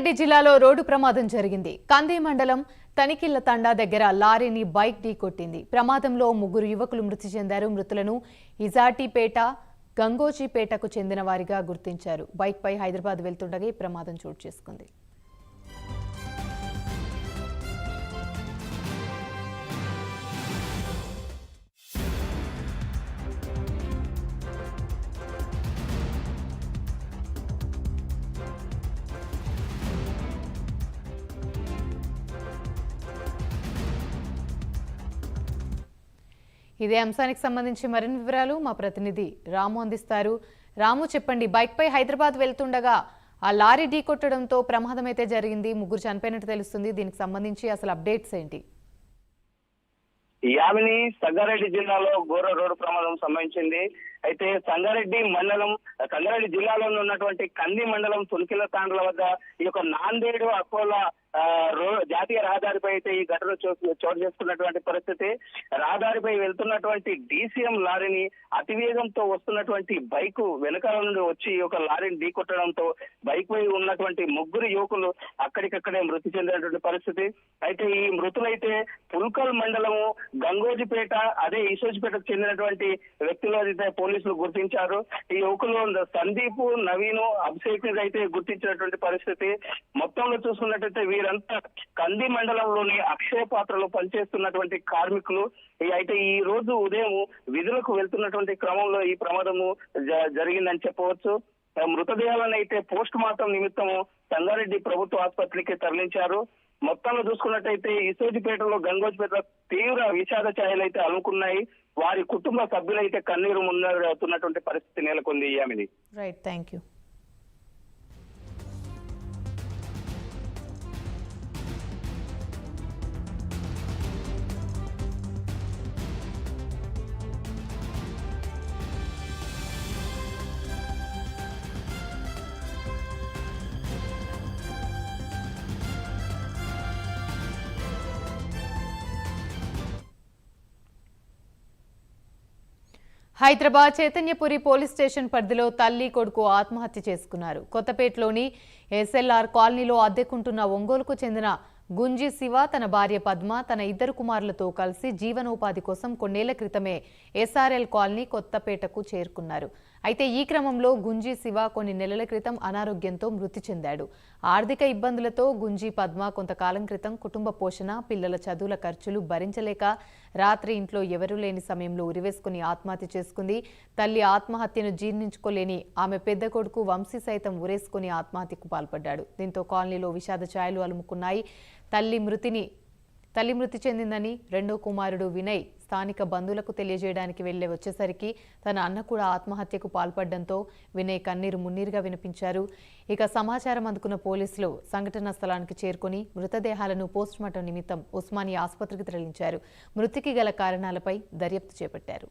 రెడ్డి జిల్లాలో రోడ్డు ప్రమాదం జరిగింది. కంది మండలం తనికిళ్ళ తండా దగ్గర లారీని బైక్ ఢీకొట్టింది ప్రమాదంలో ముగ్గురు యువకులు మృతి చెందారు. మృతులను ఇజాటిపేట గంగోజీపేటకు చెందిన వారిగా గుర్తించారు. బైక్పై హైదరాబాద్ వెళ్తుండగా ఈ ప్రమాదం చోటు చేసుకుంది. ఇదే అంశానికి సంబంధించి మరిన్ని వివరాలు మా ప్రతినిధి రాము అందిస్తారు. రాము చెప్పండి బైక్పై హైదరాబాద్ వెళ్తుండగా ఆ లారీ ఢీకొట్టడంతో ప్రమాదం అయితే జరిగింది ముగ్గురు చనిపోయినట్టు తెలుస్తుంది. దీనికి సంబంధించి అసలు అప్డేట్స్ ఏంటి? యామిని సంగారెడ్డి జిల్లాలో ఘోర రోడ్డు ప్రమాదం సంభవించింది. అయితే సంగారెడ్డి మండలం సంగారెడ్డి జిల్లాలో ఉన్నటువంటి కంది మండలం తునికిల తాండ్ల వద్ద ఈ యొక్క నాందేడు అకోలా జాతీయ రహదారిపై అయితే ఈ ఘటన చోటు చేసుకున్నటువంటి పరిస్థితి. రహదారిపై వెళ్తున్నటువంటి డీసీఎం లారీని అతివేగంతో వస్తున్నటువంటి బైక్ వెనకాల నుండి వచ్చి ఒక లారీని ఢీకొట్టడంతో బైక్ పై ఉన్నటువంటి ముగ్గురు యువకులు అక్కడికక్కడే మృతి చెందినటువంటి పరిస్థితి. అయితే ఈ మృతులైతే పుల్కల్ మండలము గంగోజిపేట అదే ఈసోజిపేటకు చెందినటువంటి వ్యక్తులు అయితే పోలీసులు గుర్తించారు. ఈ యువకులు సందీప్ నవీను అభిషేక్ అయితే గుర్తించినటువంటి పరిస్థితి. మొత్తంలో చూసుకున్నట్టయితే వీరంతా కంది మండలంలోని అక్షయ పాత్రలో పనిచేస్తున్నటువంటి కార్మికులు. అయితే ఈ రోజు ఉదయం విధులకు వెళ్తున్నటువంటి క్రమంలో ఈ ప్రమాదము జరిగిందని చెప్పవచ్చు. మృతదేహాలను అయితే పోస్ట్ మార్టం నిమిత్తము సంగారెడ్డి ప్రభుత్వ ఆసుపత్రికి తరలించారు. మొత్తంలో చూసుకున్నట్టయితే ఇసోజిపేటలో గంగోజ్పేట తీవ్ర విషాద ఛాయలు అయితే అలుకున్నాయి వారి కుటుంబ సభ్యులైతే కన్నీరు మున్నటువంటి పరిస్థితి నెలకొంది Yamini right thank you Hyderabad Chaitanyapuri police station పరిధిలో తల్లి కొడుకు ఆత్మహత్య చేసుకున్నారు. కొత్తపేటలోని ఎస్ఎల్ఆర్ కాలనీలో అద్దెకుంటున్న ఒంగోలుకు చెందిన గుంజి శివ తన భార్య పద్మ తన ఇద్దరు కుమారులతో కలిసి జీవనోపాధి కోసం కొన్నేళ్ళ క్రితమే ఎస్ఆర్ఎల్ కాలనీ కొత్తపేటకు చేరుకున్నారు. అయితే ఈ క్రమంలో గుంజీ శివ కొన్ని నెలల క్రితం అనారోగ్యంతో మృతి చెందాడు. ఆర్థిక ఇబ్బందులతో గుంజీ పద్మ కొంతకాలం క్రితం కుటుంబ పోషణ పిల్లల చదువుల ఖర్చులు భరించలేక రాత్రి ఇంట్లో ఎవరూ లేని సమయంలో ఉరివేసుకుని ఆత్మహత్య చేసుకుంది. తల్లి ఆత్మహత్యను జీర్ణించుకోలేని ఆమె పెద్ద కొడుకు వంశీ సైతం ఉరేసుకుని ఆత్మహత్యకు పాల్పడ్డాడు. దీంతో కాలనీలో విషాద ఛాయలు అలుముకున్నాయి. తల్లి మృతిని తల్లి మృతి చెందిందని రెండో కుమారుడు వినయ్ స్థానిక బంధువులకు తెలియజేయడానికి వెళ్ళే వచ్చేసరికి తన అన్న కూడా ఆత్మహత్యకు పాల్పడడంతో వినయ్ కన్నీరు మున్నీరుగా వినిపించారు. ఇక సమాచారం అందుకున్న పోలీసులు సంఘటనా స్థలానికి చేరుకుని మృతదేహాలను పోస్టుమార్టం నిమిత్తం ఉస్మానియా ఆసుపత్రికి తరలించారు. మృతికి గల కారణాలపై దర్యాప్తు చేపట్టారు.